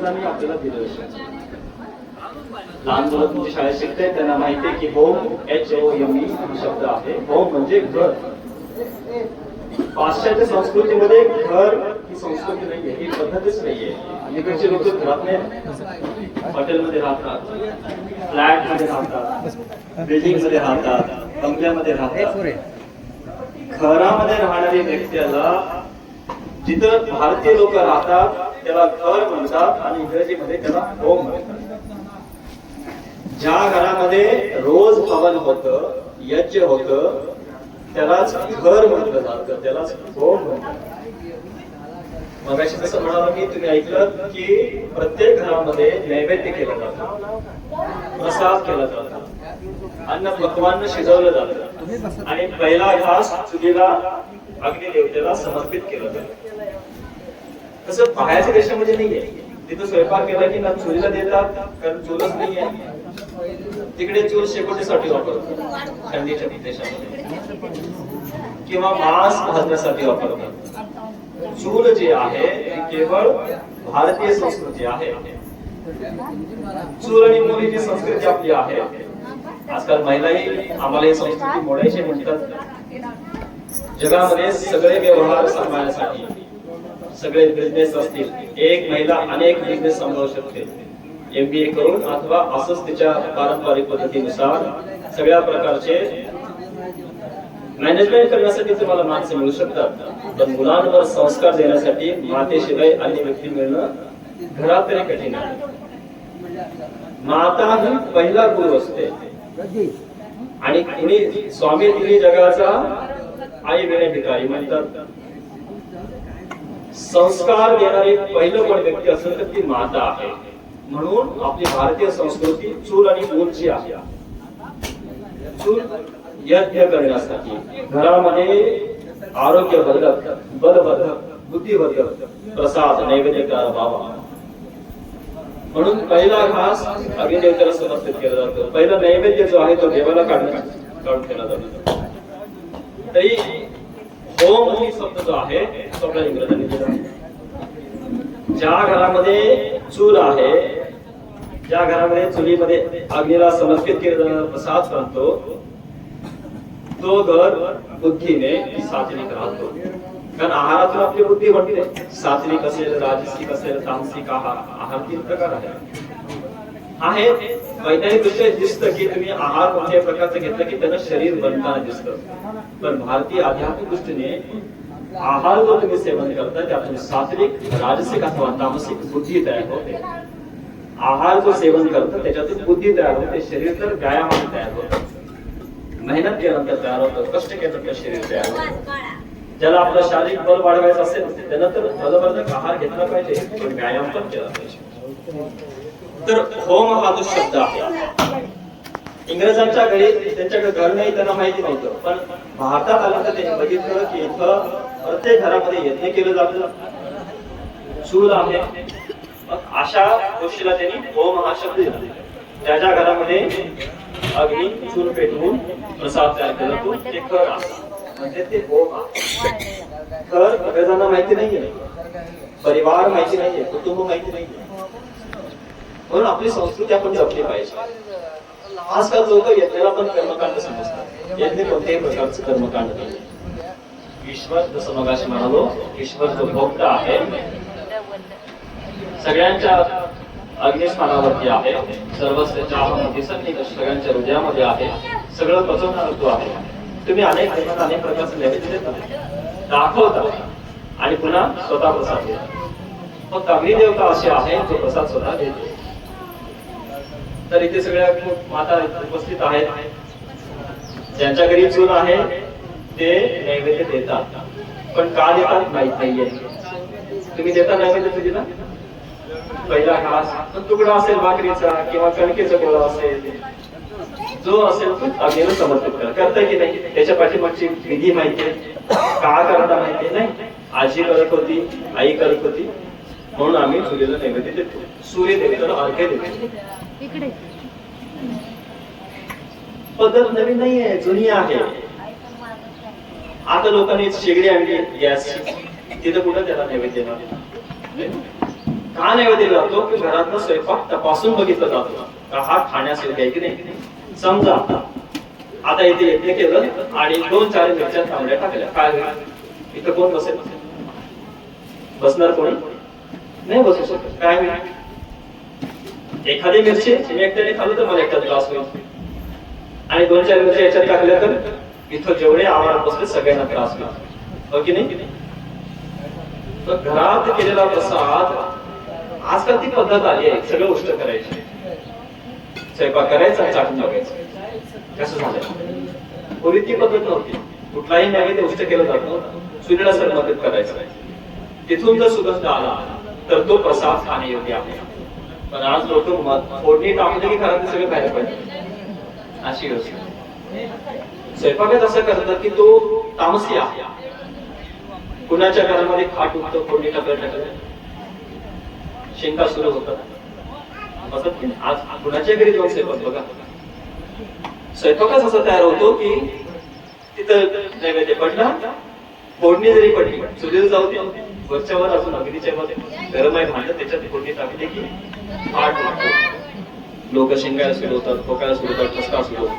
पंतप्रधानांनी आपल्याला दिलं लहान मुलं तुमची शाळेत शिकते त्यांना माहिती आहे की home H O M E शब्द आहे. होम म्हणजे घर. पाश्चात्य संस्कृतीमध्ये घर ही संस्कृती नाहीये ही पद्धतच नाहीये. अलीकडचे लोक घरात नाही हॉटेलमध्ये राहतात फ्लॅटमध्ये राहतात बिल्डिंगमध्ये राहतात बंगल्यामध्ये राहतात. घरामध्ये राहणारी व्यक्तीला जिथं भारतीय लोक राहतात त्याला घर म्हणतात आणि इंग्रजीमध्ये त्याला होम म्हणतात. ज्या घरामध्ये रोज हवन होत यज्ञ होत त्यालाच घर म्हटलं जातं त्यालाच होम म्हणतात. मगाशी कसं म्हणाला की तुम्ही ऐकलं की प्रत्येक घरामध्ये नैवेद्य केलं जातं प्रसाद केला जातो अन्न पकवान शिजवलं जातं आणि पहिला घास चुलीला अग्निदेवतेला समर्पित केलं जातं. तसं बाहेरच्या देशामध्ये नाहीये. तिथं स्वयंपाक केला की ना चुलीला देतात कारण चूलच नाहीये. तिकडे चोर शेकोटीसाठी वापरतात. थंडीच्या देशामध्ये. किंवा मांस भाजण्यासाठी वापरतात. चूल जे आहे ते केवळ भारतीय संस्कृती आहे. चूल आणि मुलीची संस्कृती आपली आहे. आजकाल महिलाही आम्हाला ही संस्कृती मोडायची म्हणतात. जगामध्ये सगळे व्यवहार सांभाळण्यासाठी. सगळे बिझनेस असतील. एक महिला अनेक बिझनेस सांभाळू शकते. एमबीए करून अथवा असंच तिच्या पारंपरिक पद्धतीनुसार सगळ्या प्रकारचे मॅनेजमेंट करण्यासाठी तुम्हाला माणसं मिळू शकतात. पण मुलांवर संस्कार देण्यासाठी मातेशिवाय अन्य व्यक्ती मिळणं घरात तरी कठीण आहे. माता ही पहिला गुरु असते. आणि कुणी स्वामी तिने जगाचा आई वेणे भिकारी म्हणतात. संस्कार देणारी पहिलं कोण व्यक्ती असेल तर ती माता आहे. म्हणून आपली भारतीय संस्कृती चूल आणि मूलची आहे. चूल यज्ञ करण्यासाठी घरामध्ये आरोग्यवर्धक बलवर्धक बुद्धिवर्धक प्रसाद, नैवेद्य व्हावा. म्हणून पहिला घास अग्निदेवतेला समर्पित केला जातो. पहिला नैवेद्य जो आहे तो देवाला काढण्यात काढून केला जातो. तरी होम शब्द जो आहे तो आपल्या इंग्रजांनी ज्या घरामध्ये चूल आहे, ज्या घरामध्ये चुलीमध्ये अग्नीला समर्पित केलेला प्रसाद बनतो तो घर बुद्धीने कारण आहारातून आपली बुद्धी सात्विक असेल राजसिक असेल आहार आहार तीन प्रकार आहे. वैज्ञानिक दृष्ट्या की तुम्ही आहार की त्यानं शरीर बनताना दिसतं. पण भारतीय आध्यात्मिक दृष्टीने आहार जो तुम्ही सेवन करता त्यातून सात्विक राजसिक अथवा तामसिक बुद्धी तयार होते. आहार जो सेवन करतो त्याच्यातून बुद्धी तयार होते शरीर तर व्यायामाने तयार होतं. मेहनत केल्यानंतर तयार होतं कष्ट केल्यानंतर शरीर तयार होतं. ज्याला आपलं शारीरिक बल वाढवायचं असेल त्यानं तर बलवर्धक आहार घेतला पाहिजे पण व्यायाम पण केला पाहिजे. तर होम हा जो शब्द आहे इंग्रजांच्या घरी त्यांच्याकडे घर नाही त्यांना माहिती नव्हतं. पण भारतात आलं तर त्यांनी बघितलं की इथं प्रत्येक घरामध्ये यज्ञ केलं जात. शूर आहे. मग अशा गोष्टीला त्यांनी होम हा शब्द दिला. ज्या ज्या घरामध्ये अग्नी चूल पेटवून प्रसाद तयार केला तो ते कर म्हणजे ते होम कर घर माहिती नाहीये. परिवार माहिती नाहीये. कुटुंब माहिती नाहीये. म्हणून आपली संस्कृती आपण जपली पाहिजे. आजकाल लोक यज्ञाला पण कर्मकांड समजतात. यज्ञ कोणत्याही प्रकारचं कर्मकांड नाही. ईश्वर जसं मगाशी म्हणालो ईश्वर जो भोक्ता आहे सगळ्यांच्या अग्निस्थानावरती आहे सर्वस्वच्या आहामध्ये सन्निकष सगळ्यांच्या हृदयामध्ये आहे सगळं पचवणार तो आहे तुम्ही अनेक देवांना अनेक प्रकारचे नैवेद्य देता दाखवता आणि पुन्हा स्वतः प्रसाद देता. मग अग्निदेवता असे आहे जो प्रसाद स्वतः देतो. तर इथे सगळ्या माता उपस्थित आहेत. ज्यांच्या घरी चून आहे ते नैवेद्य देतात. पण का देतात माहीत नाहीये. तुम्ही देता नैवेद्य तुझीला पहिला घास तुकडा असेल भाकरीचा किंवा कणकेचा गोळा असेल जो असेल तो अग्नीला समर्पित करा. करता की नाही? त्याच्या पाठीमागची विधी माहिती आहे. का करता माहिती आहे? नाही? आजी करत होती आई करत होती म्हणून आम्ही चुलीला नैवेद्य देतो. सूर्य देवतेला अर्घ्य देतो. पद्धत नवीन नाही आहे जुनी आहे. आता लोकांनी शेगडी आणली गॅस. तिथं कुठं त्याला नैवेद्य का नैवेद्य जातो की घरातला स्वयंपाक तपासून बघितला जातो. का हा खाण्यास योग्य आहे की नाही? समजा आता. इथे यज्ञ केलं आणि दोन चार मिरच्या तांबड्या टाकल्या. काय इथं कोण बसेल? बसणार कोणी? नाही बसू शकत. काय होईल? एखादी मिरची मी एकट्याने खाल्लं तर मला एकटा त्रास होईल आणि दोन चार मिरची याच्यात टाकल्या तर? इथं जेवढे आवारात बसले सगळ्यांना त्रास होईल हो की नाही? तर घरात केलेला प्रसाद आजकाल ती पद्धत आली आहे सगळं गोष्ट करायची. स्वयंपाक करायचा चाटून बघायचं कसं झालं? पूर्वी ती पद्धत नव्हती. कुठलाही नैवेद्य उष्ट केलं जात नव्हतं सूर्याला मदत करायचं. तिथून जर सुगंध आला तर तो प्रसाद खाणे योग्य आहे. पण आज लोक फोडणी टाकले की घरात सगळे बाहेर पडले अशी गोष्ट. स्वयंपाकात असं करतात की तो तामसी आहे कुणाच्या घरामध्ये खाट उठतो कोणी टाकत टाकत. शेंगा सुरू होतात. की आज कुणाच्या घरी जाऊन स्वयंपाक बघा. स्वयंपाकच असा तयार होतो की तिथं नैवेद्य पडला फोडणी जरी पडली चुलीला जाऊ दे. वरच्या वर अजून अग्नीच्या मध्ये गरम आहे भांडत त्याच्यात फोडणी टाकली की आठ लोक शेंगायला सुरू होतात खोकायला सुरू होतात ठसका सुरू होतात